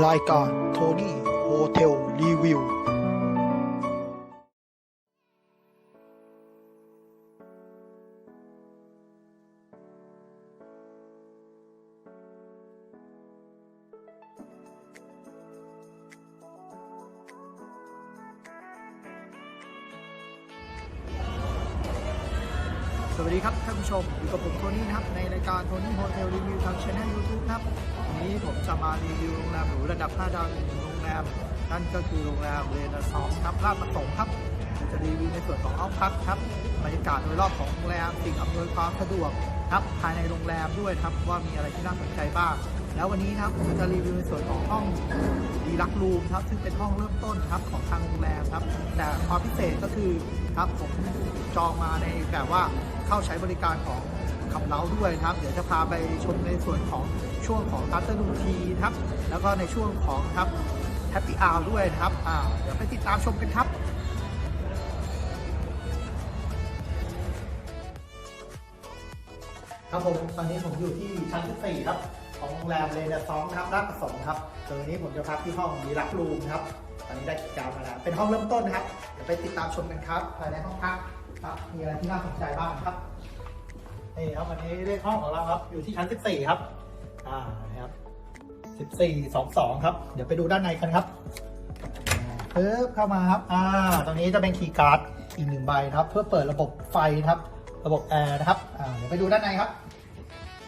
รายการโทนี่โฮเทลรีวิว สวัสดีครับท่านผู้ชมอยู่กับผมโทนี่นะครับ ในรายการโทนี่โฮเทลรีวิวทางช่องยูทูบครับ นนี้ผมจะมารีวิวโรงแรมหรูระดับ 5 ดาวหนึ่งโรงแรม นั่นก็คือโรงแรมเรเนซองส์ครับลาดประสงค์ครับจะรีวิวในส่วนของห้องพักครับบรรยากาศโดยรอบของโรงแรมสิ่งอำนวยความสะดวกครับภายในโรงแรมด้วยครับว่ามีอะไรที่น่าสนใจบ้าง แล้ววันนี้ครับผมจะรีวิวในส่วนของห้องดีลักรูมครับซึ่งเป็นห้องเริ่มต้นครับของทางโรงแรมครับ แต่ความพิเศษก็คือครับผมจองมาในแบบว่าเข้าใช้บริการของขับเล้าด้วยครับ เดี๋ยวจะพาไปชมในส่วนของ ช่วงของอัตเตอร์นูทีครับแล้วก็ในช่วงของครับแฮปปี้อ r ด้วยครับอ่าเดี๋ยวไปติดตามชมกันครับครับผมตอนนี้ผมอยู่ที่ชั้น14ครับ ของโรงแรมเรเนซองครับราชประสงค์ครับโดยวันนี้ผมจะพักที่ห้องดีลักรูมครับ ตอนนี้ได้กิจกรรมมาแล้ว เป็นห้องเริ่มต้นนะครับ เดี๋ยวไปติดตามชมกันครับภายในห้องพักครับมีอะไรที่น่าสนใจบ้างครับนี่ครับวันนี้เลขห้องของเราครับ อยู่ที่ชั้น 14 ครับ อ่านะครับ 14 22 ครับ เดี๋ยวไปดูด้านในกันครับเพิ่มเข้ามาครับ อ่า ตรงนี้จะเป็นคีย์การ์ดอีกหนึ่งใบครับ เพื่อเปิดระบบไฟนะครับ ระบบแอร์นะครับ อ่า เดี๋ยวไปดูด้านในครับ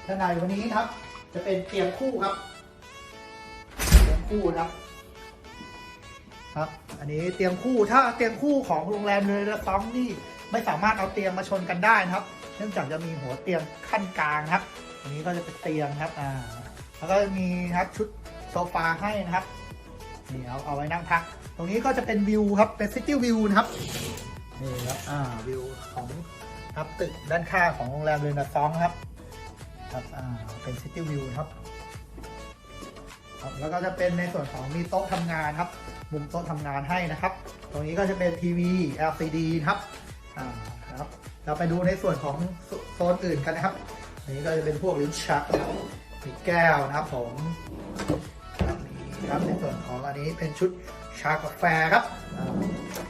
ด้านในวันนี้ครับ จะเป็นเตียงคู่ครับ เตียงคู่นะครับ ครับ อันนี้เตียงคู่ ถ้าเตียงคู่ของโรงแรมเรือต้องนี่ไม่สามารถเอาเตียงมาชนกันได้นะครับ เนื่องจากจะมีหัวเตียงขั้นกลางครับ อันนี้ก็จะเป็นเตียงครับ อ่า แล้วก็มีครับชุดโซฟาให้นะครับนี่เอาเอาไว้นั่งพัก ตรงนี้ก็จะเป็นวิวครับ เป็นซิตี้วิวนะครับ นี่ครับ อ่า วิวของครับตึกด้านข้างของโรงแรมเรนาซองครับ ครับ อ่า เป็นซิตี้วิวครับครับ แล้วก็จะเป็นในส่วนของมีโต๊ะทำงานครับ มุมโต๊ะทำงานให้นะครับ ตรงนี้ก็จะเป็นทีวี LCD ครับ อ่า ครับ เราไปดูในส่วนของโซนอื่นกันนะครับ นนี้ก็จะเป็นพวกลิ้นชักนะครับมีแก้วนะครับผมครับมีครับในส่วนของอันนี้เป็นชุดชากาแฟครับ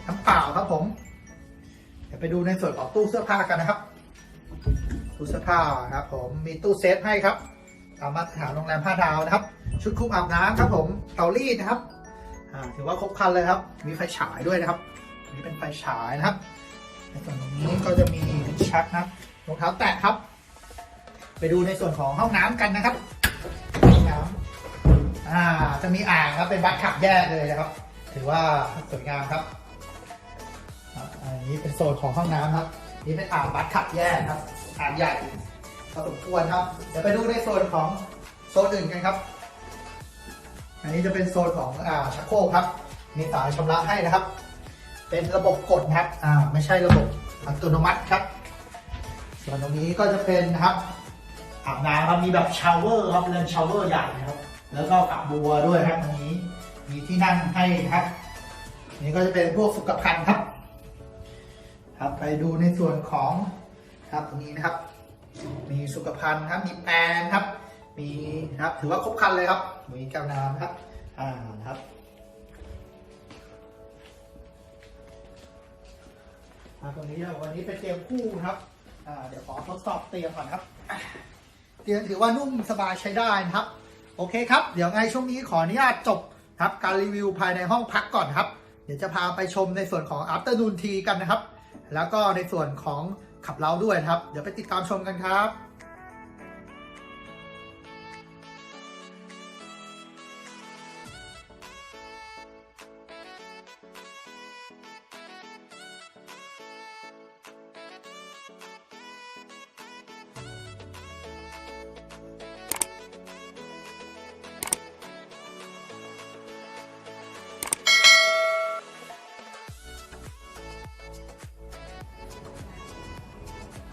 น้ำเปล่าครับผม เดี๋ยวไปดูในส่วนของตู้เสื้อผ้ากันนะครับ ตู้เสื้อผ้าครับผมมีตู้เซฟให้ครับตามมาตรฐานโรงแรม5ดาวนะครับ ชุดคลุมอาบน้ำครับผมเตารีดนะครับถือว่าครบครันเลยครับ มีไฟฉายด้วยนะครับนนี้เป็นไฟฉายนะครับในส่วนตรงนี้ก็จะมีชักนะครับรองเท้าแตะครับ ไปดูในส่วนของห้องน้ำกันนะครับห้องน้ำอ่าจะมีอ่างครับเป็นบัตขับแยกเลยนะครับ ถือว่าสวยงามครับครับอันนี้เป็นโซนของห้องน้ำครับ นี่เป็นอ่างบัตขับแยกครับอ่างใหญ่พอสมควรครับ เดี๋ยวไปดูในโซนของโซนอื่นกันครับ อันนี้จะเป็นโซนของอ่าชักโครกครับ มีสายชำระให้นะครับ เป็นระบบกดนะครับอ่าไม่ใช่ระบบอัตโนมัติครับ ส่วนตรงนี้ก็จะเป็นนะครับ อาบน้ำครับมีแบบชาวเวอร์ครับเรือนชาวเวอร์ใหญ่นะครับ แล้วก็กับบัวด้วยครับตรงนี้ มีที่นั่งให้ครับนนี้ก็จะเป็นพวกสุขภัณฑ์ครับ ครับไปดูในส่วนของครับตรงนี้นะครับ มีสุขภัณฑ์ครับ มีแปรงครับ มีนะครับ ถือว่าครบครันเลยครับมีแก้วน้ำครับอ่าครับตรงนี้วันนี้เป็นเตียงคู่ครับเดี๋ยวขอทดสอบเตียงก่อนครับ เตียงถือว่านุ่มสบายใช้ได้นะครับ โอเคครับ เดี๋ยวไงช่วงนี้ขออนุญาตจบครับการรีวิวภายในห้องพักก่อนครับ เดี๋ยวจะพาไปชมในส่วนของ afternoon tea กันนะครับ แล้วก็ในส่วนของขับเล้าด้วยครับ เดี๋ยวไปติดตามชมกันครับ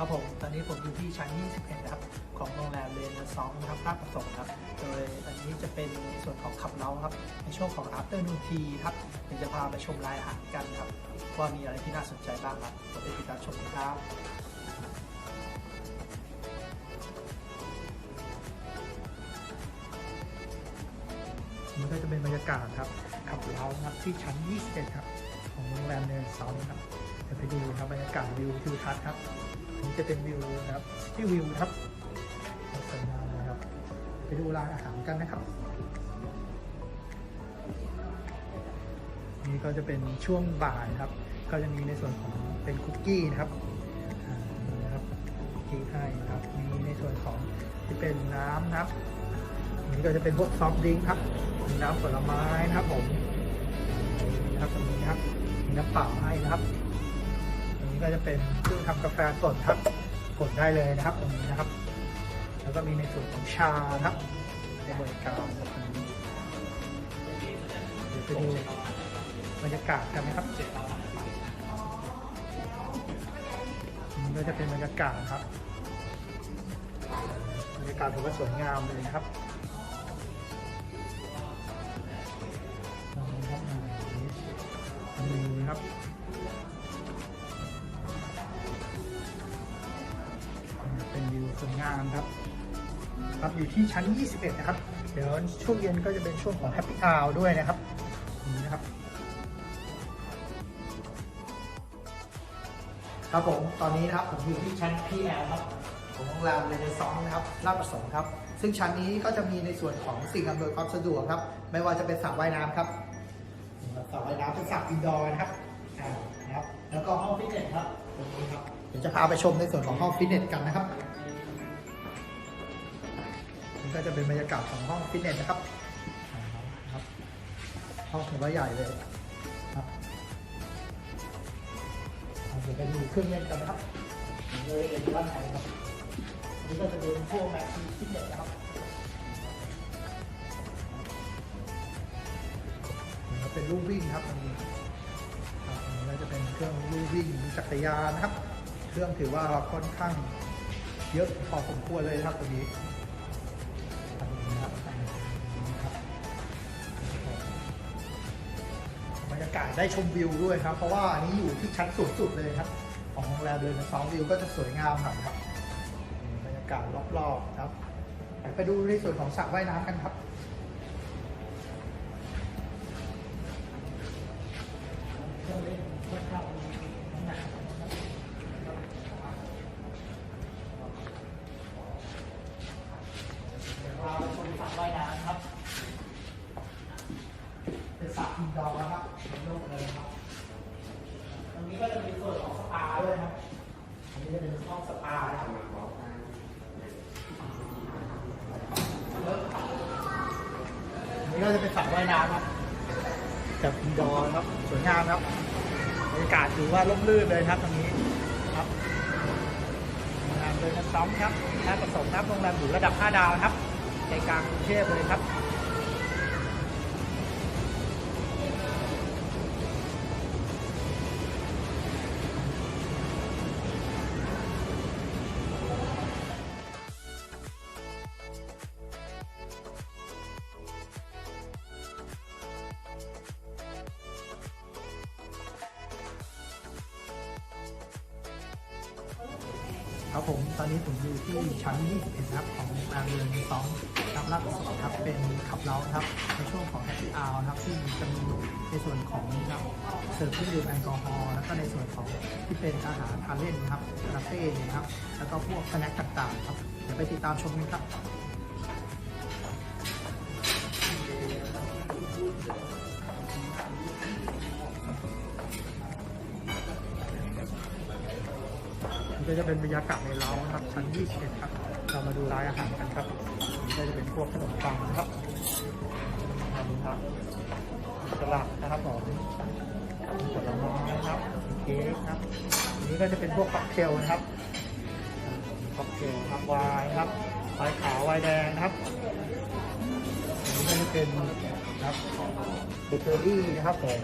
ครับผม ตอนนี้ผมอยู่ที่ชั้น 21 นะครับ ของโรงแรมเรนซองนะครับราชประสงค์ครับ โดยอันนี้จะเป็นส่วนของขับเล้าครับ ในช่วงของ afternoon tea ครับเดี๋ยวจะพาไปชมรายอาหารกันครับ ว่ามีอะไรที่น่าสนใจบ้างครับผมไปติดตามชมกันครับนี่ก็จะเป็นบรรยากาศครับขับเล้าครับที่ชั้น 21 ครับ ของโรงแรมเนซอนครับเดี๋ยวไปดูครับบรรยากาศวิวทิวทัศน์ครับ จะเป็นวิวนะครับที่วิวครับสวยงามนะครับ ไปดูร้านอาหารกันนะครับ นี่ก็จะเป็นช่วงบ่ายครับ ก็จะมีในส่วนของเป็นคุกกี้นะครับนี่นะครับคุกกี้ให้นะครับมีในส่วนของที่เป็นน้ำนะครับนนี้ก็จะเป็นพวกซอฟต์ดริงครับน้ำผลไม้นะครับผมนี่นะครับตรงนี้ครับมีน้ำเปล่าให้นะครับ ก็จะเป็นเครื่องทำกาแฟสดครับกดได้เลยนะครับตรงนี้นะครับ แล้วก็มีในส่วนของชาครับในบริการตรงนี้เดี๋ยวไปดูบรรยากาศกันนะครับนี่ก็จะเป็นบรรยากาศครับบรรยากาศถือว่าสวยงามเลยนะครับครับมีครับ งามครับครับอยู่ที่ชั้น 21 นะครับ เดี๋ยวช่วงเย็นก็จะเป็นช่วงของแฮปปี้อ r ด้วยนะครับนี่นะครับ ครับผมตอนนี้นะครับผมอยู่ที่ชั้น PL ครับของโรงแรมเรเนซองนะครับลาดประสงค์ครับ ซึ่งชั้นนี้ก็จะมีในส่วนของสิ่งอำนวยความสะดวกครับ ไม่ว่าจะเป็นสระว่ายน้ำครับสระว่ายน้ำเป็นสระอินดอร์นะครับนะครับ แล้วก็ห้องฟิตเนสครับตรงนี้ครับเดี๋ยวจะพาไปชมในส่วนของห้องฟิตเนสกันนะครับ ก็จะเป็นบรรยากาศของห้องฟิตเนสนะครับครับห้องถือว่าใหญ่เลยครับเดี๋ยวไปดูเครื่องเล่นกันนะครับเลยเอ็นด้านในครับนี่ก็จะเป็นพวกแม็กซ์ฟิตเนสนะครับเป็นลู่วิ่งครับอันนี้ครับอันนี้ก็จะเป็นเครื่องลู่วิ่งมีจักรยานนะครับ เครื่องถือว่าค่อนข้างเยอะพอสมควรเลยนะครับตัวนี้ ได้ชมวิวด้วยครับ เพราะว่าอันนี้อยู่ที่ชั้นสูงสุดเลยครับ ของโรงแรมเลยนสองวิวก็จะสวยงามหน่อยครับบรรยากาศรอบๆครับไปดูในส่วนของสระว่ายน้ำกันครับเล่นค่อนข้างหนักเดี๋ยวเราไปชมสระว่ายน้ำครับ เป็นสระอินดอร์นะครับเป็นโลกเลยนะครับ ตรงนี้ก็จะมีส่วนของสปาด้วยนะครับ อันนี้จะเป็น ห้องสปานะครับอันนี้ก็จะเป็นสระว่ายน้ำครับแบบอินดอร์นครับสวยงามครับบรรยากาศถือว่าร่มรื่นเลยครับตรงนี้ครับโรงแรมเลยนะซ้อมครับแค่ประสงค์ครับโรงแรมหรูระดับ 5 ดาวครับใจกลางกรุงเทพเลยครับ ครับผมตอนนี้ผมอยู่ที่ชั้น 21ครับของโรงแรมเรือนสองครับรับระสงครับเป็นขับเล้าครับในช่วงของแฮปปี้อ r นะครับที่จะมีในส่วนของนะครับเสิร์ฟเครื่องดื่มแอลกอฮอล์แล้วก็ในส่วนของที่เป็นอาหารทานเล่นะครับคาเฟ่นะครับแล้วก็พวกสแน็คต่างๆครับเดี๋ยวไปติดตามชมกันครับ จะเป็นบรรยากาศในเล้านะครับชั้น 21 ครับ เรามาดูร้านอาหารกันครับนี่ก็จะเป็นพวกขนมปังนะครับนนี้ครับสลัดนะครับผมผลไม้นะครับเค้กครับอันนี้ก็จะเป็นพวกค็อกเทลนะครับค็อกเทลครับวน์ครับไวน์ขาววน์แดงครับอันนี้ก็จะเป็นนะครับเบเกอรี่นะครับผม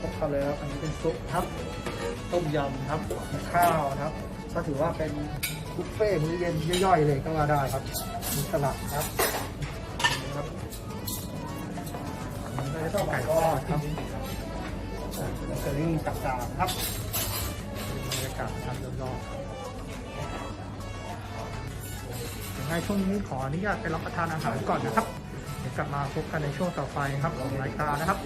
ครบต่างๆพบกันเลยครับ อันนี้เป็นซุปครับ ต้มยำครับข้าวครับ ก็ถือว่าเป็นบุฟเฟ่มื้อเย็นย่อยๆเลยก็ว่าได้ครับมีสลัดครับครับอันนี้ก็จะต้องไก่ทอดครับเกอรี่ต่างๆครับบรรยากาศครับรอบๆยังไงช่วงนี้ขออนุญาตไปรับประทานอาหารก่อนนะครับ ลับมาพบกันในช่วงต่อไปครับของรายการนะครับ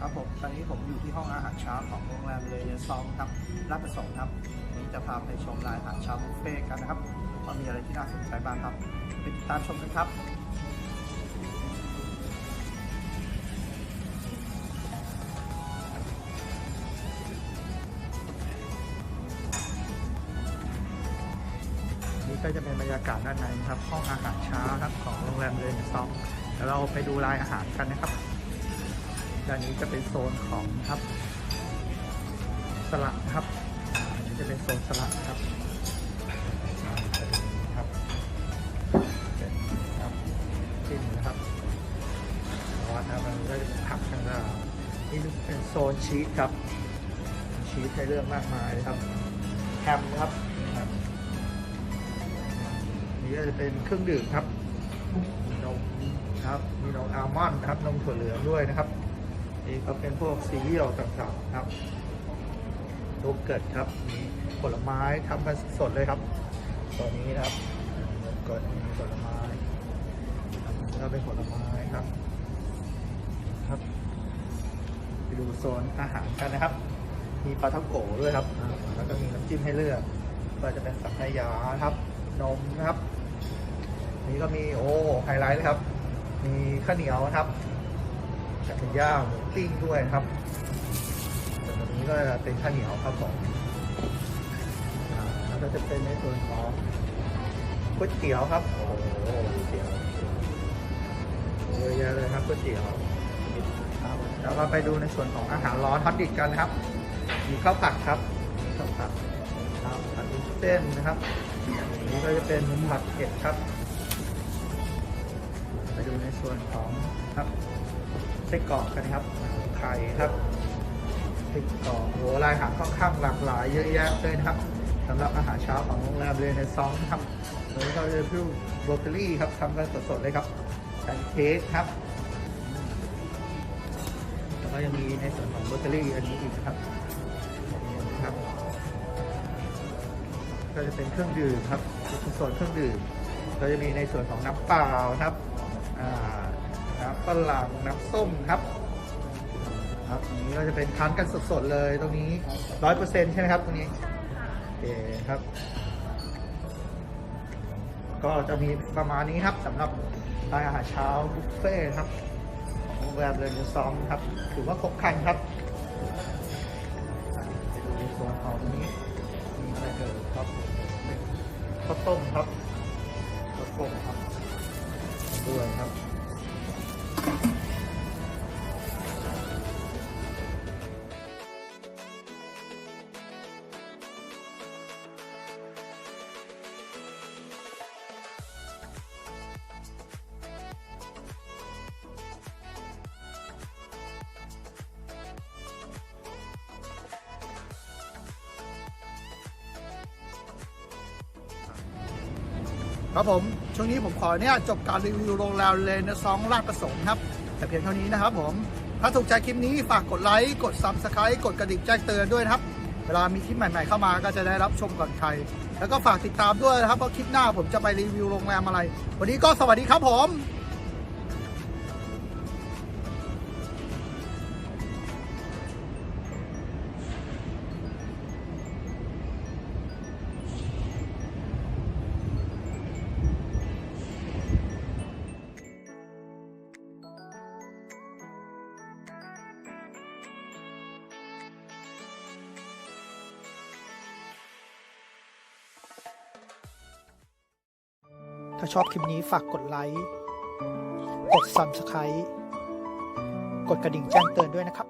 ครับผมตอนนี้ผมอยู่ที่ห้องอาหารเช้าของโรงแรมเลยซองครับรับประสงค์ครับวันนี้จะพาไปชมรายอาหารเช้าบุฟเฟ่กันนะครับว่ามีอะไรที่น่าสนใจบ้างครับ ไปติดตามชมกันครับนี่ก็จะเป็นบรรยากาศด้านในนะครับ ห้องอาหารเช้าครับของโรงแรมเรนซองเดี๋ยวเราไปดูรายอาหารกันนะครับ ด้านนี้จะเป็นโซนของครับสลัดนะครับอันนี้จะเป็นโซนสลัดครับครับ โซนชีสครับ ชีสให้เลือกมากมายครับ แฮมครับครับนี่ก็จะเป็นเครื่องดื่มครับมีนมครับ มีนมอัลมอนด์ครับ นมถั่วเหลืองด้วยนะครับ นี่ก็เป็นพวกซีเรียลต่างๆครับโยเกิร์ตครับ มีผลไม้ทำกันสดเลยครับ ตัวนี้นะครับโยเกิร์ตมีผลไม้ครับก็เป็นผลไม้ครับ ดูโซนอาหารกันนะครับ มีปลาท่องโกด้วยครับ แล้วก็มีน้ำจิ้มให้เลือกก็จะเป็นสังขยาครับ นมนะครับ นี่ก็มีโอ้ไฮไลท์เลยครับ มีข้าวเหนียวนะครับกับเป็นย่างหมูปิ้งด้วยครับส่วนตรงนี้ก็จะเป็นข้าวเหนียวครับผมอ่าแล้วก็จะเป็นในส่วนของก๋วยเตี๋ยวครับ โอ้โหก๋วยเตี๋ยวเยอะแยะเลยครับก๋วยเตี๋ยว ครับแล้วก็ไปดูในส่วนของอาหารร้อนฮอตดิกกันนะครับ มีข้าวผัดครับข้าวผัดครับผัดวุ้นเส้นนะครับอันนี้ก็จะเป็นหมูผัดเผ็ดครับ ไปดูในส่วนของครับไส้กรอกกันครับไข่ครับไส้กรอกโหรายอาหารค่อนข้างหลากหลายเยอะแยะเลยนะครับสำหรับอาหารเช้าของโรงแรมเลยในซองครับโดยเราจะพูดโบรอกโคลี่ครับทำกันสดๆเลยครับแพนเค้กครับ ก็ยังมีในส่วนของโบรอกโคลี่อันนี้อีกนะครับนี่ครับก็จะเป็นเครื่องดื่มครับส่วนเครื่องดื่มก็จะมีในส่วนของน้ำเปล่าครับน้ำฝรั่งน้ำส้มครับครับนนี้ก็จะเป็นทานกันสดๆเลยตรงนี้ร้อยเปอร์เซ็นต์ใช่ไหมครับตรงนี้โอเคครับ ก็จะมีประมาณนี้ครับสำหรับอาหารเช้าบุฟเฟ่ต์ครับ แบบเรงแรมเรนซองครับ ถือว่าครบครันครับไปดูในส่วนของนี้มีอะไรเกิดครับข้าวต้มครับ ครับผม ช่วงนี้ผมขอเนี่ยจบการรีวิวโรงแรมเลนซองลาดประสงค์ครับ แต่เพียงเท่านี้นะครับผม ถ้าถูกใจคลิปนี้ฝากกดไลค์ กดซับสไครต์กดกระดิ่งแจ้งเตือนด้วยครับ เวลามีคลิปใหม่ ๆ เข้ามาก็จะได้รับชมก่อนใคร แล้วก็ฝากติดตามด้วยนะครับว่าคลิปหน้าผมจะไปรีวิวโรงแรมอะไร วันนี้ก็สวัสดีครับผม ถ้าชอบคลิปนี้ฝากกดไลค์ กด Subscribe กกดกระดิ่งแจ้งเตือนด้วยนะครับ